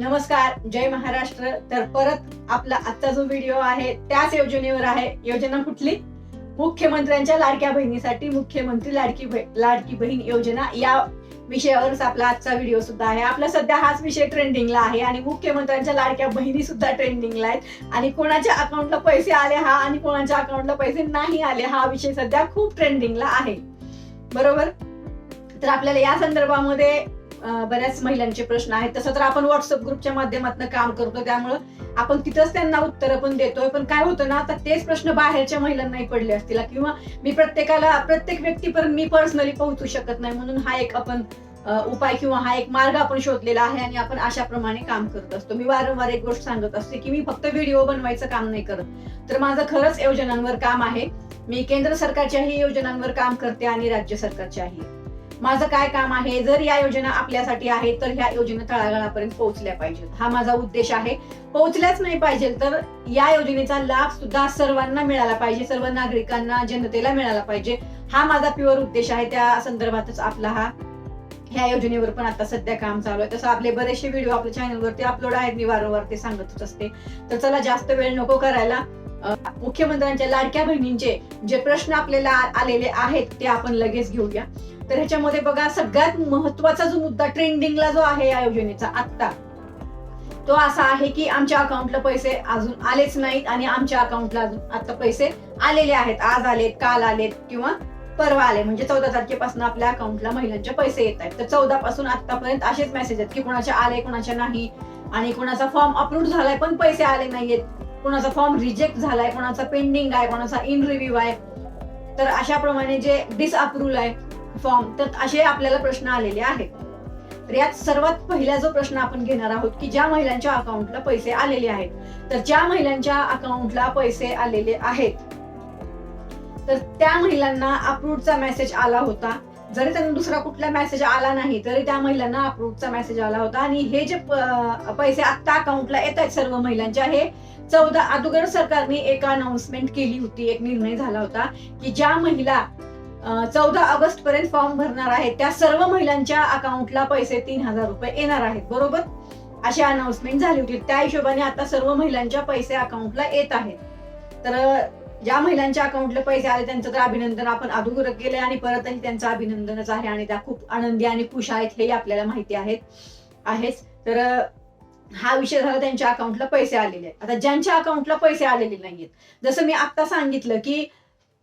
नमस्कार जय महाराष्ट्र. तर परत आपला आजचा जो व्हिडिओ आहे त्याच योजनेवर आहे. योजना कुठली? मुख्यमंत्र्यांच्या लाडक्या बहिणीसाठी मुख्यमंत्री लाडकी लाडकी बहीण योजना. या विषयावरच आपला आजचा व्हिडिओ सुद्धा आहे. आपला सध्या हाच विषय ट्रेंडिंगला आहे आणि मुख्यमंत्र्यांच्या लाडक्या बहिणी सुद्धा ट्रेंडिंगला आहेत. आणि कोणाच्या अकाउंटला पैसे आले हा आणि कोणाच्या अकाउंटला पैसे नाही आले हा विषय सध्या खूप ट्रेंडिंगला आहे. बरोबर? तर आपल्याला या संदर्भामध्ये बऱ्याच महिलांचे प्रश्न आहेत. तसं तर आपण व्हॉट्सअप ग्रुपच्या माध्यमातून काम करतो. त्यामुळं आपण तिथंच त्यांना उत्तरं पण देतोय. पण काय होतं ना आता तेच प्रश्न बाहेरच्या महिलांनाही पडले असतील. किंवा मी प्रत्येकाला प्रत्येक व्यक्तीपर्यंत मी पर्सनली पोहोचू शकत नाही. म्हणून हा एक आपण उपाय किंवा हा एक मार्ग आपण शोधलेला आहे आणि आपण अशाप्रमाणे काम करत असतो. मी वारंवार एक गोष्ट सांगत असते की मी फक्त व्हिडिओ बनवायचं काम नाही करत. तर माझं खरंच योजनांवर काम आहे. मी केंद्र सरकारच्याही योजनांवर काम करते आणि राज्य सरकारच्याही. माझं काय काम आहे? जर या योजना आपल्यासाठी आहेत तर ह्या योजना तळागाळापर्यंत पोहोचल्या पाहिजेत. हा माझा उद्देश आहे. पोहोचल्याच नाही पाहिजे तर या योजनेचा लाभ सुद्धा सर्वांना मिळाला पाहिजे सर्व नागरिकांना जनतेला मिळाला पाहिजे. हा माझा प्युअर उद्देश आहे. त्या संदर्भातच आपला हा ह्या योजनेवर पण आता सध्या काम चालू आहे. तसं आपले बरेचसे व्हिडिओ आपल्या चॅनलवरती अपलोड आहेत. मी वारंवार ते सांगतच असते. तर चला जास्त वेळ नको करायला. मुख्यमंत्र्यांच्या लाडक्या बहिणींचे जे प्रश्न आपल्याला आलेले आहेत ते आपण लगेच घेऊया. तर ह्याच्यामध्ये बघा सगळ्यात महत्त्वाचा जो मुद्दा ट्रेंडिंगला जो आहे या योजनेचा आत्ता. तो असा आहे की आमच्या अकाउंटला पैसे अजून आलेच नाहीत आणि आमच्या अकाउंटला अजून आता पैसे आलेले आहेत. आज आलेत काल आलेत किंवा परवा आले. म्हणजे चौदा तारखेपासून आपल्या अकाउंटला महिलांचे पैसे येत आहेत. तर चौदा पासून आतापर्यंत असेच मेसेज आहेत की कोणाचे आले कोणाचे नाही आणि कोणाचा फॉर्म अप्रूव्ह झालाय पण पैसे आले नाहीयेत. कोणाचा फॉर्म रिजेक्ट झालाय कोणाचा पेंडिंग आहे कोणाचा इन रिव्ह्यू आहे तर अशाप्रमाणे जे डिसअप्रूव्ह आहे फॉर्म तर असे आपल्याला प्रश्न आलेले आहेत. तर यात सर्वात पहिला जो प्रश्न आपण घेणार आहोत की ज्या महिलांच्या अकाउंटला पैसे आलेले आहेत तर ज्या महिलांच्या अकाउंटला पैसे आलेले आहेत तर त्या महिलांना अप्रूव्हचा मेसेज आला होता. जरी त्यांना दुसरा कुठला मेसेज आला नाही तरी त्या महिलांना अप्रूव्हचा मेसेज आला होता. आणि हे जे पैसे आता अकाउंटला येत आहेत सर्व महिलांच्या हे चौदा अगोदर सरकारने एक अनाउन्समेंट केली होती एक निर्णय झाला होता की ज्या महिला चौदा ऑगस्ट पर्यंत फॉर्म भरणार आहेत त्या सर्व महिलांच्या अकाउंटला पैसे तीन हजार रुपये येणार आहेत बरोबर? अशी अनाउन्समेंट झाली होती. त्या हिशोबाने आता सर्व महिलांच्या पैसे अकाउंटला येत आहेत. तर ज्या महिलांच्या अकाउंटला पैसे आले त्यांचं तर अभिनंदन आपण अधोगर केलंय आणि परतही त्यांचं अभिनंदनच आहे आणि त्या खूप आनंदी आणि खुश आहेत हेही आपल्याला माहिती आहेत आहेच. तर हा विषय झाला त्यांच्या अकाउंटला पैसे आलेले आहेत. आता ज्यांच्या अकाउंटला पैसे आलेले नाहीत जसं मी आता सांगितलं की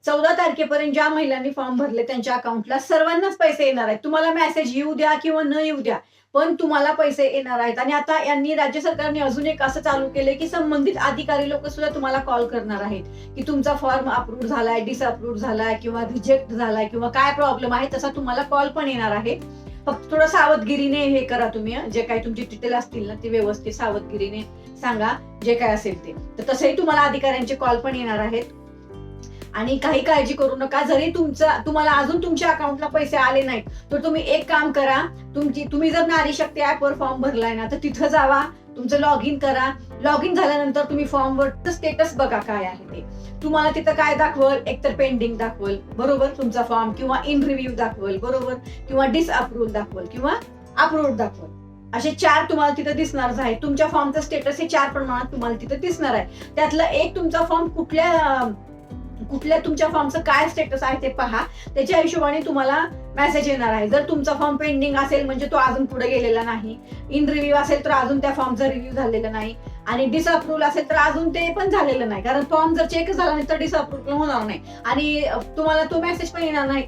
चौदा तारखेपर्यंत ज्या महिलांनी फॉर्म भरले त्यांच्या अकाउंटला सर्वांनाच पैसे येणार आहेत. तुम्हाला मेसेज येऊ द्या किंवा न येऊ द्या पण तुम्हाला पैसे येणार आहेत. आणि आता यांनी राज्य सरकारने अजून एक असं चालू केलंय की संबंधित अधिकारी लोक सुद्धा तुम्हाला कॉल करणार आहेत की तुमचा फॉर्म अप्रूव्ह झालाय डिसअप्रूव्ह झालाय किंवा रिजेक्ट झालाय किंवा काय प्रॉब्लेम आहे तसा तुम्हाला कॉल पण येणार आहे. फक्त थोडं सावधगिरीने हे करा तुम्ही जे काही तुमचे डिटेल असतील ना ते व्यवस्थित सावधगिरीने सांगा जे काय असेल ते. तर तसंही तुम्हाला अधिकाऱ्यांचे कॉल पण येणार आहेत. आणि काही काळजी करू नका जरी तुमचा तुम्हाला अजून तुमच्या अकाउंटला पैसे आले नाहीत तर तुम्ही एक काम करा तुमची तुम्ही जर नारी शक्ती ऍपवर फॉर्म भरलाय ना तर तिथं जावा तुमचं लॉग इन करा. लॉग इन झाल्यानंतर तुम्ही फॉर्मवर स्टेटस बघा काय आहे ते. तुम्हाला तिथं काय दाखवल? एकतर पेंडिंग दाखवल. बरोबर? तुमचा फॉर्म किंवा इन रिव्ह्यू दाखवल. बरोबर? किंवा डिसअप्रूव्ह दाखवल. किंवा अप्रूव्ह दाखवल. असे चार तुम्हाला तिथं दिसणार आहे तुमच्या फॉर्मचं स्टेटस हे चार प्रमाणात तुम्हाला तिथं दिसणार आहे. त्यातलं एक तुमचा फॉर्म कुठल्या कुठल्या तुमच्या फॉर्मचं काय स्टेटस आहे ते पहा. त्याच्या हिशोबाने तुम्हाला मेसेज येणार आहे. जर तुमचा फॉर्म पेंडिंग असेल म्हणजे तो अजून पुढे गेलेला नाही. इन रिव्ह्यू असेल तर अजून त्या फॉर्मचा रिव्ह्यू झालेला नाही. आणि डिसअप्रूव्ह असेल तर अजून ते पण झालेलं नाही. कारण फॉर्म जर चेक झाला नाही तर डिसअप्रूव्ह होणार नाही. आणि तुम्हाला तो मेसेज पण येणार नाही.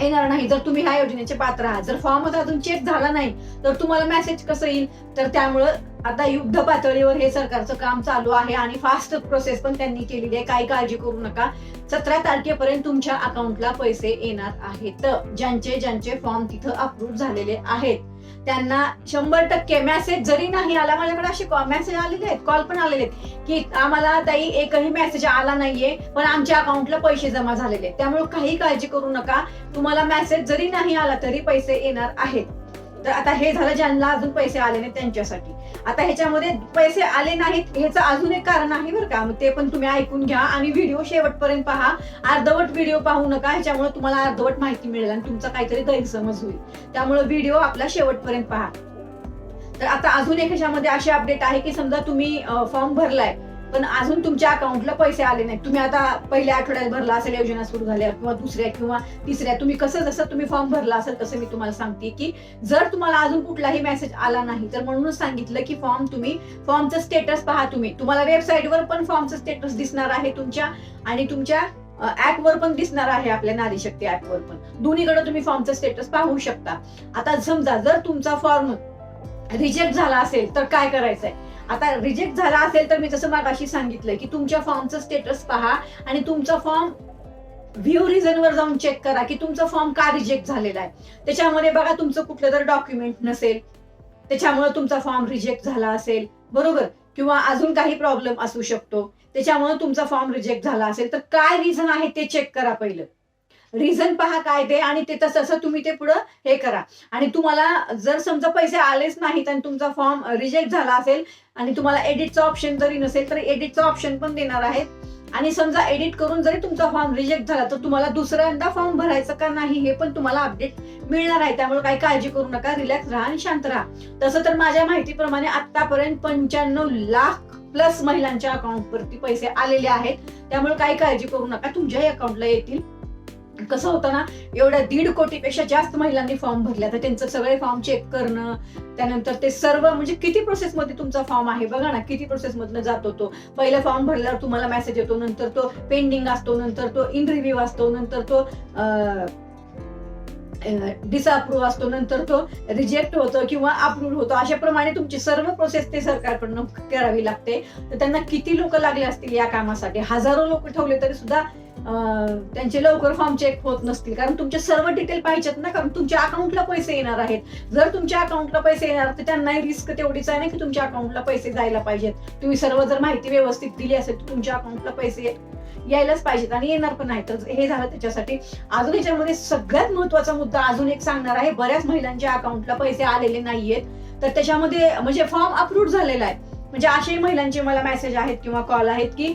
येणार नाही. जर तुम्ही ह्या योजनेचे पात्र आहात. जर फॉर्मच अजून चेक झाला नाही तर तुम्हाला मेसेज कसं येईल? तर त्यामुळं आता युद्ध पातळीवर हे सरकारचं काम चालू आहे आणि फास्ट प्रोसेस पण त्यांनी केलेली आहे. काही काळजी करू नका. सतरा तारखेपर्यंत तुमच्या अकाउंटला पैसे येणार आहेत. ज्यांचे ज्यांचे फॉर्म तिथं अप्रूव्ह झालेले आहेत. त्यांना शंभर टक्के मेसेज जरी नाही आला माझ्याकडे असे मेसेज आलेले आहेत कॉल पण आलेले आहेत की आम्हाला ताई एकही मेसेज आला नाहीये पण आमच्या अकाउंटला पैसे जमा झालेले आहेत. त्यामुळे काही काळजी करू नका. तुम्हाला मेसेज जरी नाही आला तरी पैसे येणार आहेत. तर आता हे झालं ज्यांना अजून पैसे आले नाहीत त्यांच्यासाठी. आता ह्याच्यामध्ये पैसे आले नाहीत ह्याचं अजून एक कारण आहे बरं का. मग ते पण तुम्ही ऐकून घ्या आणि व्हिडिओ शेवटपर्यंत पहा. अर्धवट व्हिडिओ पाहू नका ह्याच्यामुळे तुम्हाला अर्धवट माहिती मिळेल आणि तुमचा काहीतरी गैरसमज होईल. त्यामुळे व्हिडिओ आपला शेवटपर्यंत पहा. तर आता अजून एक ह्याच्यामध्ये अशी अपडेट आहे की समजा तुम्ही फॉर्म भरलाय. पण अजून तुमच्या अकाउंटला पैसे आले नाहीत. तुम्ही आता पहिल्या आठवड्यात भरला असेल योजना सुरू झाल्या किंवा दुसऱ्या किंवा तिसऱ्या. तुम्ही कसं जसं तुम्ही फॉर्म भरला असेल तसं मी तुम्हाला सांगते की जर तुम्हाला अजून कुठलाही मेसेज आला नाही तर म्हणूनच सांगितलं की फॉर्म तुम्ही फॉर्मचं स्टेटस पहा तुम्ही. तुम्हाला वेबसाईटवर पण फॉर्मचं स्टेटस दिसणार आहे तुमच्या आणि तुमच्या ऍप वर पण दिसणार आहे आपल्या नारी शक्ती ऍप वर पण. दोन्हीकडे तुम्ही फॉर्मचं स्टेटस पाहू शकता. आता समजा जर तुमचा फॉर्म रिजेक्ट झाला असेल तर काय करायचंय? आता रिजेक्ट झाला असेल तर मी जसं मागाशी सांगितलं की तुमच्या फॉर्मचं स्टेटस पहा आणि तुमचा फॉर्म व्ह्यू रिझनवर जाऊन चेक करा की तुमचा फॉर्म का रिजेक्ट झालेला आहे. त्याच्यामध्ये बघा तुमचं कुठलं तर डॉक्युमेंट नसेल. त्याच्यामुळे तुमचा फॉर्म रिजेक्ट झाला असेल. बरोबर? किंवा अजून काही प्रॉब्लेम असू शकतो. त्याच्यामुळे तुमचा फॉर्म रिजेक्ट झाला असेल. तर काय रिझन आहे ते चेक करा पहिलं. रिझन पहा काय ते आणि ते तसं तसं तुम्ही ते पुढं हे करा. आणि तुम्हाला जर समजा पैसे आलेच नाहीत आणि तुमचा फॉर्म रिजेक्ट झाला असेल आणि तुम्हाला एडिटचं ऑप्शन जरी नसेल तर एडिटचं ऑप्शन पण देणार आहेत. आणि समजा एडिट करून जरी तुमचा फॉर्म रिजेक्ट झाला तर तुम्हाला दुसऱ्यांदा फॉर्म भरायचं का नाही हे पण तुम्हाला अपडेट मिळणार आहे. त्यामुळे काही काळजी करू नका रिलॅक्स राहा आणि शांत राहा. तसं तर माझ्या माहितीप्रमाणे आतापर्यंत पंच्याण्णव लाख प्लस महिलांच्या अकाउंटवरती पैसे आलेले आहेत. त्यामुळे काही काळजी करू नका तुमच्याही अकाउंटला येतील. कसं होतं ना एवढ्या दीड कोटीपेक्षा जास्त महिलांनी फॉर्म भरल्या. तर त्यांचं सगळे फॉर्म चेक करणं त्यानंतर ते सर्व म्हणजे किती प्रोसेसमध्ये तुमचा फॉर्म आहे? बघा ना किती प्रोसेसमधनं जातो तो पहिला फॉर्म भरल्यावर तुम्हाला मेसेज येतो नंतर तो पेंडिंग असतो नंतर तो इन रिव्ह्यू असतो नंतर तो डिसअप्रूव्ह असतो नंतर तो रिजेक्ट होतो किंवा अप्रूव्ह होतो. अशाप्रमाणे तुमची सर्व प्रोसेस ते सरकारकडनं करावी लागते. तर त्यांना किती लोक लागले असतील या कामासाठी? हजारो लोक ठेवले तरी सुद्धा त्यांचे लवकर फॉर्म चेक होत नसतील. कारण तुमचे सर्व डिटेल पाहिजेत ना कारण तुमच्या अकाउंटला पैसे येणार आहेत. जर तुमच्या अकाउंटला पैसे येणार तर त्यांना रिस्क तेवढीच आहे ना की तुमच्या अकाउंटला पैसे जायला पाहिजेत. तुम्ही सर्व जर माहिती व्यवस्थित दिली असेल तर तुमच्या अकाउंटला पैसे यायलाच पाहिजेत आणि येणार पण नाही. तर हे झालं त्याच्यासाठी. अजून याच्यामध्ये सगळ्यात महत्त्वाचा मुद्दा अजून एक सांगणार आहे. बऱ्याच महिलांच्या अकाउंटला पैसे आलेले नाहीयेत. तर त्याच्यामध्ये म्हणजे फॉर्म अप्रूव्ह झालेला आहे. म्हणजे अशाही महिलांचे मला मेसेज आहेत किंवा कॉल आहेत की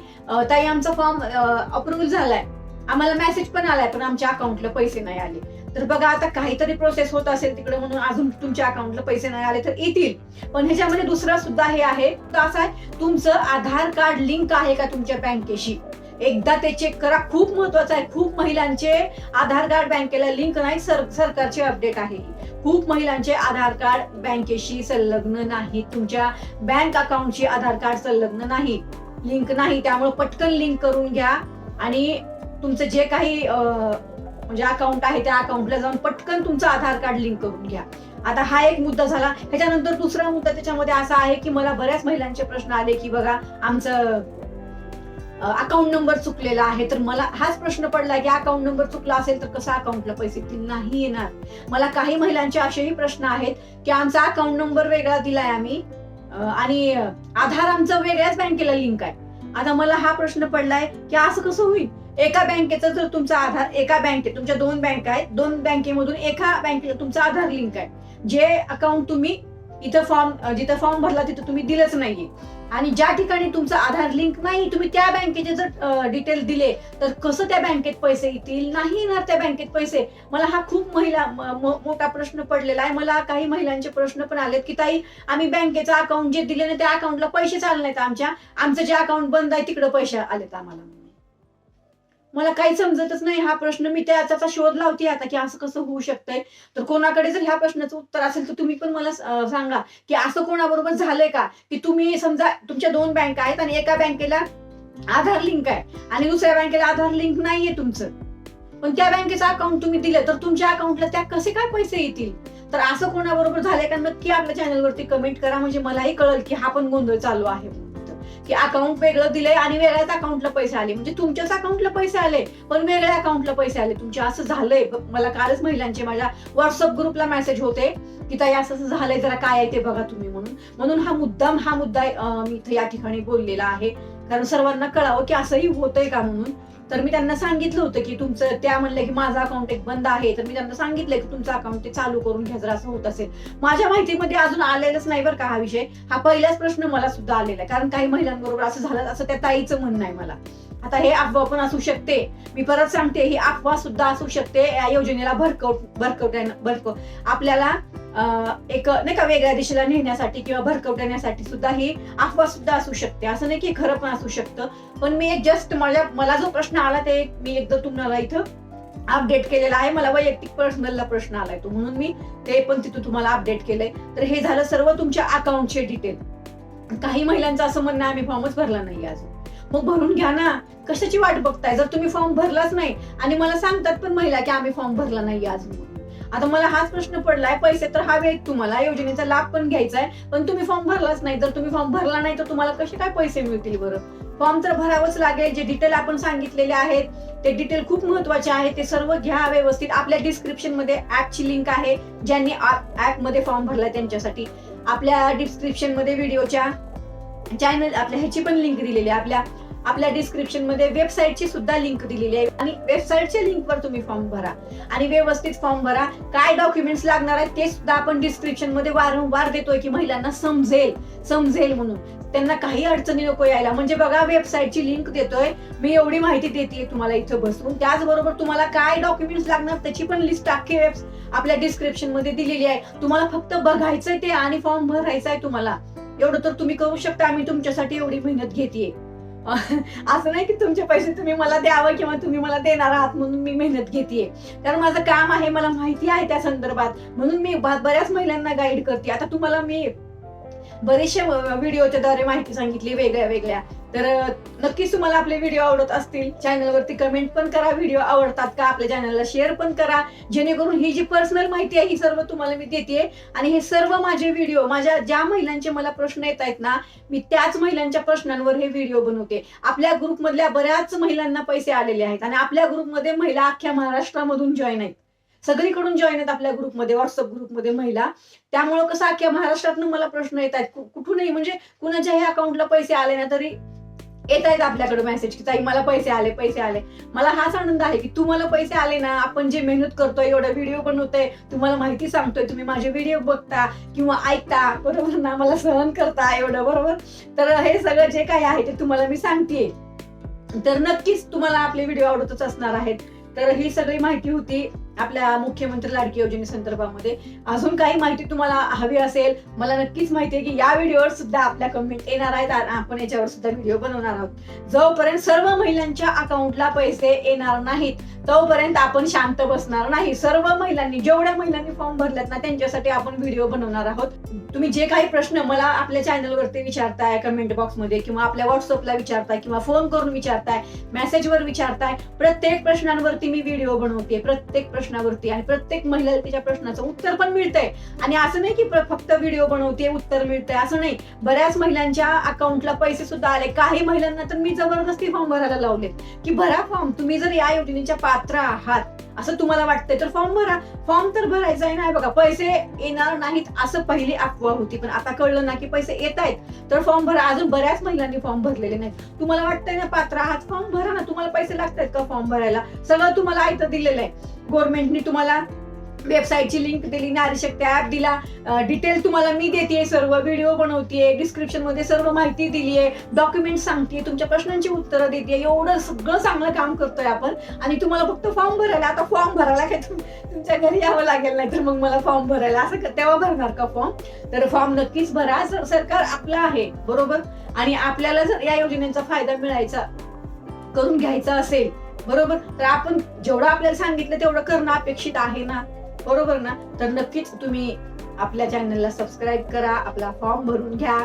ताई आमचा फॉर्म अप्रूव्ह झालाय. आम्हाला मेसेज पण आलाय पण आमच्या अकाउंटला पैसे नाही आले. तर बघा आता काहीतरी प्रोसेस होत असेल तिकडे म्हणून अजून तुमच्या अकाउंटला पैसे नाही आले तर येतील. पण ह्याच्यामध्ये दुसरा सुद्धा हे आहे. तो असा आहे तुमचं आधार कार्ड लिंक आहे का तुमच्या बँकेशी एकदा ते चेक करा. खूप महत्वाचं आहे. खूप महिलांचे आधार कार्ड बँकेला लिंक नाही. सर सरकारचे अपडेट आहे. खूप महिलांचे आधार कार्ड बँकेशी संलग्न नाही. तुमच्या बँक अकाउंटशी आधार कार्ड संलग्न नाही. लिंक नाही. त्यामुळे पटकन लिंक करून घ्या. आणि तुमचं जे काही म्हणजे अकाउंट आहे त्या अकाउंटला जाऊन पटकन तुमचं आधार कार्ड लिंक करून घ्या. आता हा एक मुद्दा झाला. ह्याच्यानंतर दुसरा मुद्दा त्याच्यामध्ये असा आहे की मला बऱ्याच महिलांचे प्रश्न आले की बघा आमचं अकाउंट नंबर चुकलेला आहे. तर मला हाच प्रश्न पडला की अकाउंट नंबर चुकला असेल तर कसा अकाउंटला पैसे येतील नाही येणार? मला काही महिलांचे असेही प्रश्न आहेत की आमचा अकाउंट नंबर वेगळा दिलाय आम्ही. आणि आधार आमचं वेगळ्याच बँकेला लिंक आहे. आता मला हा प्रश्न पडलाय की असं कसं होईल? एका बँकेचं जर तुमचा आधार एका बँकेत तुमच्या दोन बँक आहेत. दोन बँकेमधून एका बँकेला तुमचा आधार लिंक आहे. जे अकाउंट तुम्ही इथं फॉर्म जिथं फॉर्म भरला तिथं तुम्ही दिलंच नाहीये. आणि ज्या ठिकाणी तुमचं आधार लिंक नाही तुम्ही त्या बँकेचे जर डिटेल दिले तर कसं त्या बँकेत पैसे येतील? नाही येणार त्या बँकेत पैसे. मला हा खूप महिला मोठा प्रश्न पडलेला आहे. मला काही महिलांचे प्रश्न पण आलेत की ताई आम्ही बँकेचं अकाउंट जे दिले ना त्या अकाउंटला पैसे चालले नाहीत आमच्या. आमचं जे अकाउंट बंद आहे तिकडे पैसे आलेत आम्हाला. मला काही समजतच नाही हा प्रश्न. मी त्याचा शोध लावते आता की असं कसं होऊ शकतंय. तर कोणाकडे जर ह्या प्रश्नाचं उत्तर असेल तर तुम्ही पण मला सांगा की असं कोणाबरोबर झालंय का? की तुम्ही समजा तुमच्या दोन बँक आहेत आणि एका बँकेला आधार लिंक आहे आणि दुसऱ्या बँकेला आधार लिंक नाहीये तुमचं. पण त्या बँकेचं अकाउंट तुम्ही दिलं तर तुमच्या अकाउंटला त्या कसे काय पैसे येतील? तर असं कोणाबरोबर झालंय का? नक्की आपल्या चॅनलवरती कमेंट करा. म्हणजे मलाही कळेल की हा पण गोंधळ चालू आहे. म्हणून. की अकाउंट वेगळं दिलंय आणि वेगळ्याच अकाउंटला पैसे आले. म्हणजे तुमच्याच अकाउंटला पैसे आले पण वेगळ्या अकाउंटला पैसे आले. तुमचे असं झालंय. मला कालच महिलांचे माझ्या व्हॉट्सअप ग्रुपला मेसेज होते की ताई असं असं झालंय जरा काय आहे ते बघा तुम्ही म्हणून. म्हणून हा मुद्दाम हा मुद्दा मी इथे या ठिकाणी बोललेला आहे. कारण सर्वांना कळावं की असंही होतंय का म्हणून. तर मी त्यांना सांगितलं होतं की तुमचं त्या म्हणलं की माझं अकाउंट एक बंद आहे. तर मी त्यांना सांगितलं की तुमचं अकाउंट ते चालू करून घ्या जर असं होत असेल. माझ्या माहितीमध्ये अजून आलेलंच नाही बरं का हा विषय. हा पहिलाच प्रश्न मला सुद्धा आलेला आहे. कारण काही महिलांबरोबर असं झालं असं त्या ताईचं म्हणणं आहे मला. आता हे अफवा पण असू शकते. मी परत सांगते ही अफवा सुद्धा असू शकते. या योजनेला भरकव भरकव भरकव. आपल्याला एक नाही का वेगळ्या दिशेला नेण्यासाठी किंवा भरकवण्यासाठी सुद्धा ही अफवा सुद्धा असू शकते. असं नाही की खरं पण असू शकतं. पण मी एक जस्ट मला मला जो प्रश्न आला ते मी एकदा तुम्हाला इथं अपडेट केलेला आहे. मला वैयक्तिक पर्सनलला प्रश्न आलाय तो. म्हणून मी ते पण तिथून तुम्हाला अपडेट केलंय. तर हे झालं सर्व तुमच्या अकाउंटचे डिटेल काही महिलांचं असं म्हणणं आहे, आम्ही फॉर्मच भरला नाही अजून. मग भरून घ्या ना. कशाची वाट बघताय? जर तुम्ही फॉर्म भरलाच नाही. आणि मला सांगतात पण महिला की आम्ही फॉर्म भरला नाही अजून. आता मला हाच प्रश्न पडलाय पैसे तर हवे आहेत तुम्हाला योजनेचा लाभ पण घ्यायचा आहे पण तुम्ही फॉर्म भरलाच नाही. जर तुम्ही फॉर्म भरला नाही तर तुम्हाला कसे काय पैसे मिळतील बरं? फॉर्म तर भरावंच लागेल जे डिटेल आपण सांगितलेले आहेत ते डिटेल खूप महत्त्वाचे आहे ते सर्व घ्या व्यवस्थित. आपल्या डिस्क्रिप्शनमध्ये ऍपची लिंक आहे ज्यांनी ऍपमध्ये फॉर्म भरलाय त्यांच्यासाठी. आपल्या डिस्क्रिप्शनमध्ये व्हिडिओच्या चॅनल आपल्या ह्याची पण लिंक दिलेली आहे. आपल्या आपल्या डिस्क्रिप्शनमध्ये वेबसाईटची सुद्धा लिंक दिलेली आहे. आणि वेबसाईटच्या लिंकवर तुम्ही फॉर्म भरा. आणि व्यवस्थित फॉर्म भरा. काय डॉक्युमेंट्स लागणार आहेत ते सुद्धा आपण डिस्क्रिप्शनमध्ये वारंवार देतोय की महिलांना समजेल. समजेल म्हणून. त्यांना काही अडचणी नको यायला. म्हणजे बघा वेबसाईटची लिंक देतोय. मी एवढी माहिती देते तुम्हाला इथं बसून. त्याचबरोबर तुम्हाला काय डॉक्युमेंट्स लागणार त्याची पण लिस्ट अख्खी वेब आपल्या डिस्क्रिप्शनमध्ये दिलेली आहे. तुम्हाला फक्त बघायचंय ते आणि फॉर्म भरायचा आहे तुम्हाला. एवढं तर तुम्ही करू शकता. आम्ही तुमच्यासाठी एवढी मेहनत घेते असं नाही की तुमचे पैसे तुम्ही मला द्यावं किंवा तुम्ही मला देणार आहात म्हणून मी मेहनत घेते कारण माझं काम आहे मला माहिती आहे त्या संदर्भात. म्हणून मी बऱ्याच महिलांना गाईड करते. आता तुम्हाला मी बरेचशे व्हिडिओच्या द्वारे माहिती सांगितली वेगळ्या वेगळ्या तर नक्कीच तुम्हाला आपले व्हिडिओ आवडत असतील. चॅनलवरती कमेंट पण करा. व्हिडिओ आवडतात का? आपल्या चॅनलला शेअर पण करा. जेणेकरून ही जी पर्सनल माहिती आहे ही सर्व तुम्हाला मी देते आणि हे सर्व माझे व्हिडिओ माझ्या ज्या महिलांचे मला प्रश्न येत आहेत ना मी त्याच महिलांच्या प्रश्नांवर हे व्हिडिओ बनवते. आपल्या ग्रुपमधल्या बऱ्याच महिलांना पैसे आलेले आहेत. आणि आपल्या ग्रुपमध्ये महिला अख्ख्या महाराष्ट्रामधून जॉईन आहेत. सगळीकडून जॉईन आहेत आपल्या ग्रुपमध्ये व्हॉट्सअप ग्रुपमध्ये महिला. त्यामुळं कसं अख्ख्या महाराष्ट्रातून मला प्रश्न येत आहेत. कुठूनही म्हणजे कुणाच्याही अकाउंटला पैसे आले ना तरी येत आहेत आपल्याकडे मेसेज की ताई मला पैसे आले पैसे आले. मला हाच आनंद आहे की तुम्हाला पैसे आले ना आपण जे मेहनत करतोय एवढा व्हिडिओ बनवतोय तुम्हाला माहिती सांगतोय तुम्ही माझे व्हिडिओ बघता किंवा ऐकता बरोबर ना? मला सहन करता एवढं बरोबर? तर हे सगळं जे काही आहे ते तुम्हाला मी सांगतेय. तर नक्कीच तुम्हाला आपले व्हिडिओ आवडतच असणार आहेत. तर ही सगळी माहिती होती. आपल्या मुख्यमंत्री लाडकी योजनेसंदर्भामध्ये अजून काही माहिती तुम्हाला हवी असेल मला नक्कीच माहिती आहे की या व्हिडिओवर सुद्धा आपल्या कमेंट येणार आहेत आपण याच्यावर सुद्धा व्हिडिओ बनवणार आहोत. जोपर्यंत सर्व महिलांच्या अकाउंटला पैसे येणार नाहीत तोपर्यंत आपण शांत बसणार नाही. सर्व महिलांनी जेवढ्या महिलांनी फॉर्म भरल्यात ना त्यांच्यासाठी आपण व्हिडिओ बनवणार आहोत. तुम्ही जे काही प्रश्न मला आपल्या चॅनलवरती विचारताय कमेंट बॉक्समध्ये किंवा आपल्या व्हॉट्सअपला विचारताय किंवा फोन करून विचारताय मेसेजवर विचारताय प्रत्येक प्रश्नांवरती मी व्हिडिओ बनवते प्रत्येक प्रश्न प्रश्नावरती आणि प्रत्येक महिला तिच्या प्रश्नाचं उत्तर पण मिळतंय. आणि असं नाही की फक्त व्हिडिओ बनवते उत्तर मिळतंय असं नाही. बऱ्याच महिलांच्या अकाउंटला पैसे सुद्धा आले. काही महिलांना तर मी जबरदस्ती फॉर्म भरायला लावलेत. की भरा फॉर्म तुम्ही जर या योजनेच्या पात्र आहात असं तुम्हाला वाटतंय. तर फॉर्म भरा. फॉर्म तर भरायचा आहे ना. बघा पैसे येणार नाहीत असं पहिली अफवा होती. पण आता कळलं ना की पैसे येत आहेत. तर फॉर्म भरा. अजून बऱ्याच महिलांनी फॉर्म भरलेले नाहीत. तुम्हाला वाटतंय ना पात्र आहात फॉर्म भरा ना. तुम्हाला पैसे लागतात का फॉर्म भरायला? सगळं तुम्हाला ऐकतं दिलेलं आहे. गव्हर्नमेंटनी तुम्हाला वेबसाईटची लिंक दिली नारी शक्ती ऍप दिला डिटेल तुम्हाला मी देते सर्व व्हिडिओ बनवते डिस्क्रिप्शनमध्ये सर्व माहिती दिली आहे डॉक्युमेंट सांगते तुमच्या प्रश्नांची उत्तरं देते एवढं सगळं चांगलं काम करतोय आपण. आणि तुम्हाला फक्त फॉर्म भरायला आता फॉर्म भरायला काय तुमच्या घरी यावं लागेल नाही तर मग मला फॉर्म भरायला. असं तेव्हा भरणार का फॉर्म तर फॉर्म नक्कीच भरा. सर सरकार आपलं आहे बरोबर? आणि आपल्याला जर या योजनेचा फायदा मिळायचा करून घ्यायचा असेल बरोबर? तर आपण जेवढं आपल्याला सांगितलं तेवढं करणं अपेक्षित आहे ना? बरोबर ना? तर नक्कीच तुम्ही आपल्या चॅनलला सबस्क्राईब करा आपला फॉर्म भरून घ्या.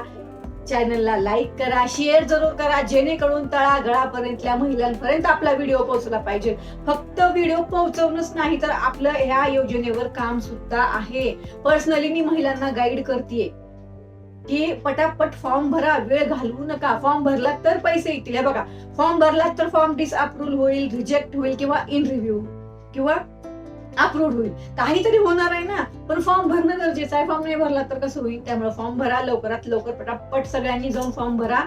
चॅनलला लाईक करा शेअर जरूर करा जेणेकरून तळागळापर्यंतल्या महिलांपर्यंत आपला व्हिडिओ पोहोचला पाहिजे. फक्त व्हिडिओ पोहोचवणंच नाही तर आपलं ह्या योजनेवर काम सुद्धा आहे. पर्सनली मी महिलांना गाईड करते की पटापट फॉर्म भरा वेळ घालवू नका. फॉर्म भरला तर पैसे येतील. बघा फॉर्म भरला तर फॉर्म डिसअप्रूव्ह होईल रिजेक्ट होईल किंवा इन रिव्ह्यू किंवा अप्रूव्ह होईल. काहीतरी होणार आहे ना पण फॉर्म भरणं गरजेचं आहे. फॉर्म नाही भरला तर कसं होईल? त्यामुळे फॉर्म भरा लवकरात लवकर पटापट सगळ्यांनी जाऊन फॉर्म भरा.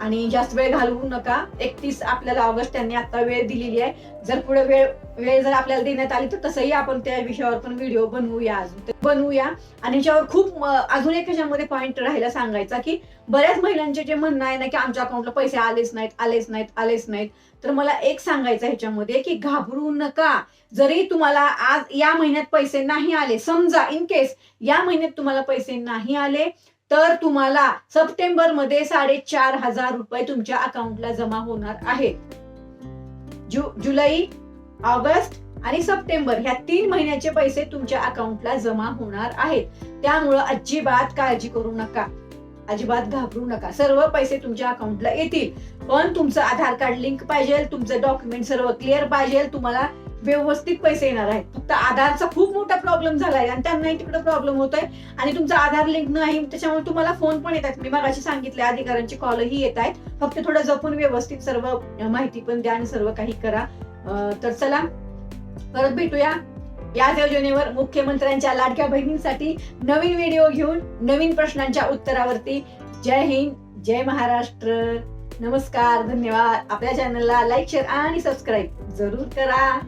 आणि जास्त वेळ घालवू नका. एकतीस आपल्याला ऑगस्ट त्यांनी आता वेळ दिलेली आहे. जर पुढे वेळ वेळ जर आपल्याला देण्यात आली तर तसंही आपण त्या विषयावर पण व्हिडिओ बनवूया अजून. बनवूया. आणि याच्यावर खूप अजून एक ह्याच्यामध्ये पॉईंट राहिला सांगायचा की बऱ्याच महिलांचे जे म्हणणं आहे ना की आमच्या अकाउंटला पैसे आलेच नाहीत आलेच नाहीत आलेच नाहीत. तर मला एक सांगायचं ह्याच्यामध्ये की घाबरू नका. जरी तुम्हाला आज या महिन्यात पैसे नाही आले समजा इन केस या महिन्यात तुम्हाला पैसे नाही आले तर तुम्हाला सप्टेंबरमध्ये साडेचार हजार रुपये तुमच्या अकाउंटला जमा होणार आहेत. जु जुलै ऑगस्ट आणि सप्टेंबर ह्या तीन महिन्याचे पैसे तुमच्या अकाउंटला जमा होणार आहेत. त्यामुळं अजिबात काळजी करू नका. अजिबात घाबरू नका. सर्व पैसे तुमच्या अकाउंटला येतील. पण तुमचं आधार कार्ड लिंक पाहिजे तुमचं डॉक्युमेंट सर्व क्लिअर पाहिजे तुम्हाला व्यवस्थित पैसे येणार आहेत. फक्त आधारचा खूप मोठा प्रॉब्लेम झालाय आणि त्यांनाही तिकडे प्रॉब्लेम होतोय. आणि तुमचा आधार लिंक नाही त्याच्यामुळे तुम्हाला फोन पण येतात मी मागाशी सांगितले अधिकाऱ्यांची कॉलही येत आहेत. फक्त थोडं जपून व्यवस्थित सर्व माहिती पण द्या आणि सर्व काही करा. तर चला परत भेटूया. याच योजनेवर मुख्यमंत्र्यांच्या लाडक्या बहिणींसाठी नवीन व्हिडिओ घेऊन नवीन प्रश्नांच्या उत्तरावरती. जय हिंद जय महाराष्ट्र. नमस्कार धन्यवाद. आपल्या चॅनलला लाईक शेअर आणि सबस्क्राईब जरूर करा.